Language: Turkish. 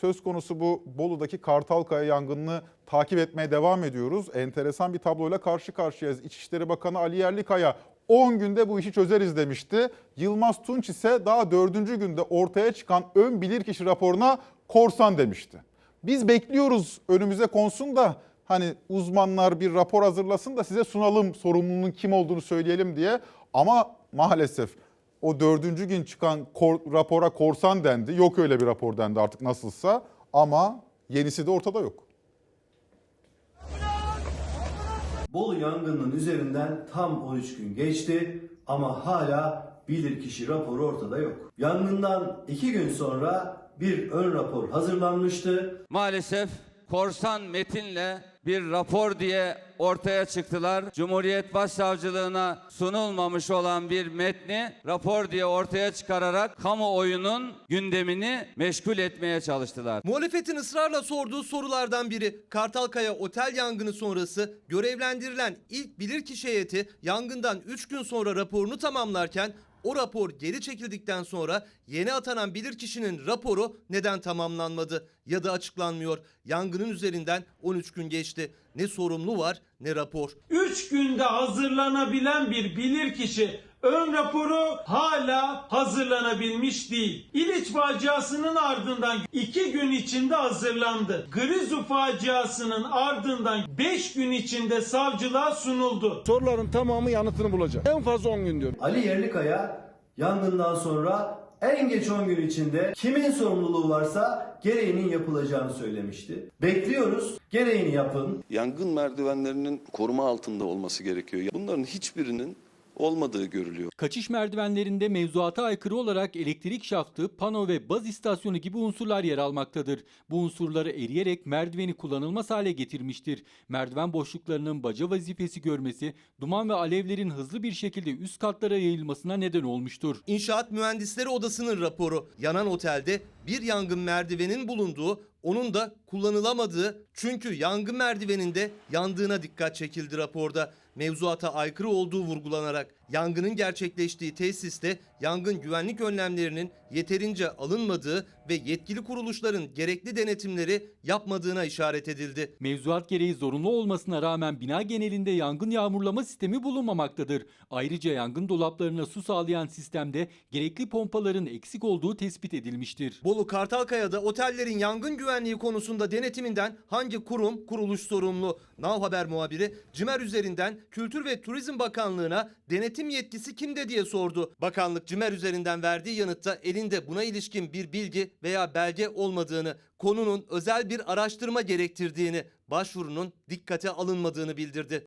Söz konusu bu Bolu'daki Kartalkaya yangınını takip etmeye devam ediyoruz. Enteresan bir tabloyla karşı karşıyayız. İçişleri Bakanı Ali Yerlikaya 10 günde bu işi çözeriz demişti. Yılmaz Tunç ise daha 4. günde ortaya çıkan ön bilirkişi raporuna korsan demişti. Biz bekliyoruz önümüze konsun da hani uzmanlar bir rapor hazırlasın da size sunalım sorumlunun kim olduğunu söyleyelim diye. Ama maalesef o dördüncü gün çıkan kor- rapora korsan dendi. Yok öyle bir rapor dendi artık nasılsa ama yenisi de ortada yok. Bolu yangının üzerinden tam 13 gün geçti ama hala bilirkişi raporu ortada yok. Yangından 2 gün sonra bir ön rapor hazırlanmıştı. Maalesef korsan metinle bir rapor diye ortaya çıktılar. Cumhuriyet Başsavcılığına sunulmamış olan bir metni rapor diye ortaya çıkararak kamuoyunun gündemini meşgul etmeye çalıştılar. Muhalefetin ısrarla sorduğu sorulardan biri Kartalkaya otel yangını sonrası görevlendirilen ilk bilirkişi heyeti yangından 3 gün sonra raporunu tamamlarken o rapor geri çekildikten sonra yeni atanan bilirkişinin raporu neden tamamlanmadı ya da açıklanmıyor. Yangının üzerinden 13 gün geçti. Ne sorumlu var ne rapor. 3 günde hazırlanabilen bir bilirkişi ön raporu hala hazırlanabilmiş değil. İliç faciasının ardından 2 gün içinde hazırlandı. Grizu faciasının ardından 5 gün içinde savcılığa sunuldu. Soruların tamamı yanıtını bulacak. En fazla 10 gün diyor. Ali Yerlikaya yangından sonra en geç 10 gün içinde kimin sorumluluğu varsa gereğinin yapılacağını söylemişti. Bekliyoruz, gereğini yapın. yangın merdivenlerinin koruma altında olması gerekiyor. Bunların hiçbirinin olmadığı görülüyor. Kaçış merdivenlerinde mevzuata aykırı olarak elektrik şaftı, pano ve baz istasyonu gibi unsurlar yer almaktadır. Bu unsurları eriyerek merdiveni kullanılmaz hale getirmiştir. Merdiven boşluklarının baca vazifesi görmesi, duman ve alevlerin hızlı bir şekilde üst katlara yayılmasına neden olmuştur. İnşaat Mühendisleri Odası'nın raporu. Yanan otelde bir yangın merdivenin bulunduğu, onun da kullanılamadığı çünkü yangın merdiveninde yandığına dikkat çekildi raporda. Mevzuata aykırı olduğu vurgulanarak yangının gerçekleştiği tesiste yangın güvenlik önlemlerinin yeterince alınmadığı ve yetkili kuruluşların gerekli denetimleri yapmadığına işaret edildi. Mevzuat gereği zorunlu olmasına rağmen bina genelinde yangın yağmurlama sistemi bulunmamaktadır. Ayrıca yangın dolaplarına su sağlayan sistemde gerekli pompaların eksik olduğu tespit edilmiştir. Bolu Kartalkaya'da otellerin yangın güvenliği konusunda denetiminden hangi kurum, kuruluş sorumlu? Now Haber muhabiri Cimer üzerinden Kültür ve Turizm Bakanlığı'na denetim yetkisi kimde diye sordu. Bakanlık Cimer üzerinden verdiği yanıtta elinde buna ilişkin bir bilgi veya belge olmadığını, konunun özel bir araştırma gerektirdiğini, başvurunun dikkate alınmadığını bildirdi.